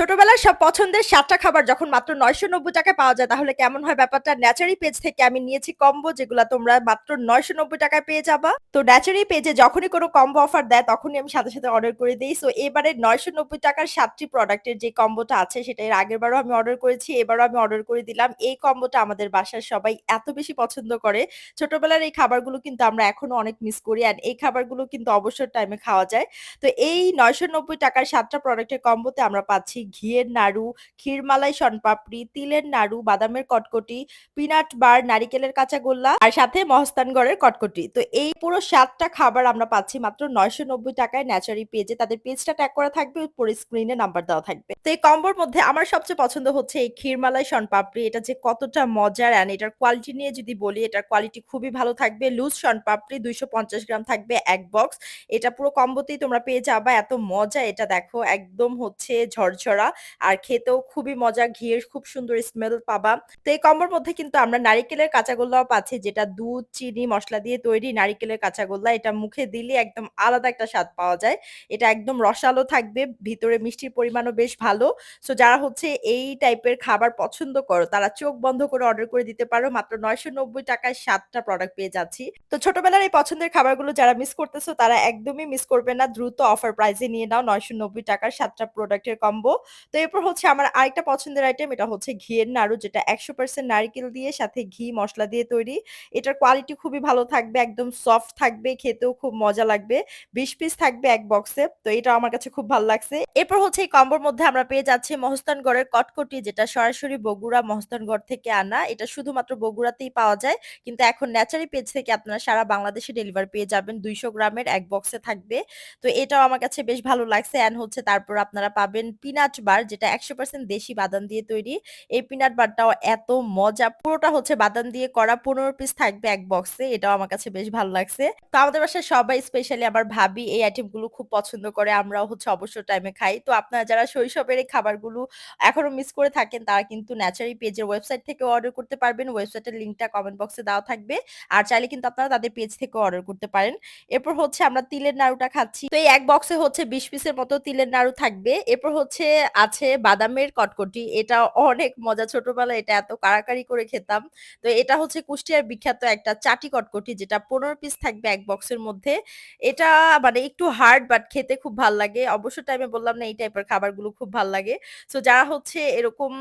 ছোটবেলার সব পছন্দের সাতটা খাবার যখন মাত্র ৯৯০ টাকায় পাওয়া যায় তাহলে কেমন হয় ব্যাপারটা? ন্যাচারি পেজ থেকে আমি নিয়েছি কম্বো যেগুলো তোমরা মাত্র ৯৯০ টাকায় পেয়ে যাবা। তো ন্যাচারি পেজে যখনই কোনো কম্বো অফার দেয় তখনই আমি সাথে, সাথে অর্ডার করে দিই সো এবারে ৯৯০ টাকার ৭ টি প্রোডাক্টের যে কম্বোটা আছে সেটা এর আগেরবারও আমি অর্ডার করেছি, এবারও আমি অর্ডার করে দিলাম। এই কম্বোটা আমাদের বাসার সবাই এত বেশি পছন্দ করে। ছোটবেলার এই খাবারগুলো কিন্তু আমরা এখনও অনেক মিস করি অ্যান্ড এই খাবারগুলো কিন্তু অবসর টাইমে খাওয়া যায়। তো এই ৯৯০ টাকার ৭ টা প্রোডাক্টের কম্বোতে আমরা পাচ্ছি ঘিয়ের নাড়ু, ক্ষীরমালাই শনপাপড়ি, তিলের নাড়ু, বাদামের কটকটি, পিনাট বার, নারিকেলের কাঁচা গোল্লা আর সাথে মহস্তানগড়ের কটকটি। তো এই পুরো সাতটা খাবার আমরা পাচ্ছি মাত্র ৯৯০ টাকায় ন্যাচারি পেজে। তাদের পেজটা ট্যাগ করা থাকবে, উপরে স্ক্রিনে নাম্বার দেওয়া থাকবে। তো এই কম্বোর মধ্যে আমার সবচেয়ে পছন্দ হচ্ছে এই ক্ষীরমালাই শনপাপড়ি। এটা যে কতটা মজার অ্যান্ড এটার কোয়ালিটি নিয়ে যদি বলি, এটার কোয়ালিটি খুবই ভালো থাকবে। লুজ শনপাপড়ি ২৫০ গ্রাম থাকবে এক বক্স। এটা পুরো কম্বোতেই তোমরা পেয়ে যাবা। এত মজা এটা দেখো একদম হচ্ছে ঝরঝরা আর খেতেও খুবই মজা। ঘিয়ের খুব সুন্দর স্মেল পাবা। তো এই কম্বোর মধ্যে কিন্তু আমরা নারিকেলের কাঁচাগোল্লাও পাচ্ছি যেটা দুধ, চিনি, মসলা দিয়ে তৈরি নারিকেলের কাঁচাগোল্লা। এটা মুখে দিলে একদম আলাদা একটা স্বাদ পাওয়া যায়। এটা একদম রসালো থাকবে। ভিতরে মিষ্টির পরিমাণও বেশ ভালো। সো যারা হচ্ছে এই টাইপের খাবার পছন্দ করো তারা চোখ বন্ধ করে অর্ডার করে দিতে পারো। মাত্র ৯৯০ টাকায় সাতটা প্রোডাক্ট পেয়ে যাচ্ছি। তো ছোটবেলার এই পছন্দের খাবারগুলো যারা মিস করতেছো তারা একদমই মিস করবে না। দ্রুত অফার প্রাইসে নিয়ে নাও ৯৯০ টাকার ৭ টা প্রোডাক্টের কম্বো। তো এরপর হচ্ছে আমার আরেকটা পছন্দের আইটেম এটা হচ্ছে ঘিয়ের নাড়ু যেটা ১০০% নারিকেল দিয়ে সাথে ঘি মসলা দিয়ে তৈরি। এটার কোয়ালিটি খুবই ভালো থাকবে, একদম সফট থাকবে, খেতেও খুব মজা লাগবে। ২০ পিস থাকবে ১ বক্সে। তো এটাও আমার কাছে খুব ভালো লাগছে। এরপর হচ্ছে এই কম্বোর মধ্যে আমরা পেয়ে যাচ্ছি মহস্তানগড়ের কটকটি যেটা সরাসরি বগুড়া মহস্তানগড় থেকে আনা। এটা শুধুমাত্র বগুড়াতেই পাওয়া যায়। কিন্তু এখন ন্যাচারি পেজ থেকে আপনারা সারা বাংলাদেশে ডেলিভারি পেয়ে যাবেন। ২০০ গ্রামের এক বক্সে থাকবে। তো এটাও আমার কাছে বেশ ভালো লাগছে অ্যান্ড হচ্ছে তারপর আপনারা পাবেন পিনাট বার যেটা ১০০% দেশি বাদাম দিয়ে তৈরি। এই পিনাট বারটাও এত মজা। পুরোটা হচ্ছে বাদাম দিয়ে করা ১৫ পিস থাকবে ১ বক্সে। এটাও আমার কাছে বেশ ভালো লাগছে। তো আমাদের বাসায় সবাই স্পেশালি আমার ভাবি, এই আইটেমগুলো খুব পছন্দ করে। আমরাও হচ্ছে অবসর টাইমে খাই। তো আপনারা যারা শৈশবের এই খাবারগুলো এখনও মিস করে থাকেন, তারা কিন্তু ন্যাচারি পেজের ওয়েবসাইট থেকে অর্ডার করতে পারবেন। ওয়েবসাইটের লিংকটা কমেন্ট বক্সে দেওয়া থাকবে। আর চাইলে কিন্তু আপনারা তাদের পেজ থেকে অর্ডার করতে পারেন। এরপর হচ্ছে আমরা তিলের নাড়ুটা খাচ্ছি। তো এই ১ বক্সে হচ্ছে ২০ পিসের মতো তিলের নাড়ু থাকবে। এরপর হচ্ছে আছে বাদামের কটকটি। এটা অনেক মজা। ছোটবেলায় এটা এত কাড়াকাড়ি করে খেতাম। তো এটা হচ্ছে কুষ্টিয়ার বিখ্যাত একটা চাটি কটকটি, যেটা ১৫ পিস থাকবে এক বক্সের মধ্যে। এটা মানে একটু হার্ড বাট খেতে খুব ভালো লাগে। অবসর টাইমে বললাম না এই টাইপের খাবারগুলো খুব ভালো লাগে। সো যারা হচ্ছে এরকম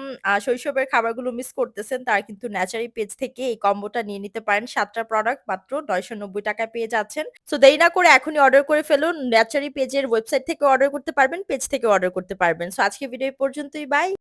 শৈশবের খাবারগুলো মিস করতেছেন, তারা কিন্তু ন্যাচারি পেজ থেকে এই কম্বোটা নিয়ে নিতে পারেন। সাতটা প্রোডাক্ট মাত্র ৯৯০ টাকায় পেয়ে যাচ্ছেন। সো দেরি না করে এখনই অর্ডার করে ফেলুন। ন্যাচারি পেজের ওয়েবসাইট থেকে অর্ডার করতে পারবেন, পেজ থেকে অর্ডার করতে পারবেন। সো আজকে ভিডিও পর্যন্তই। বাই।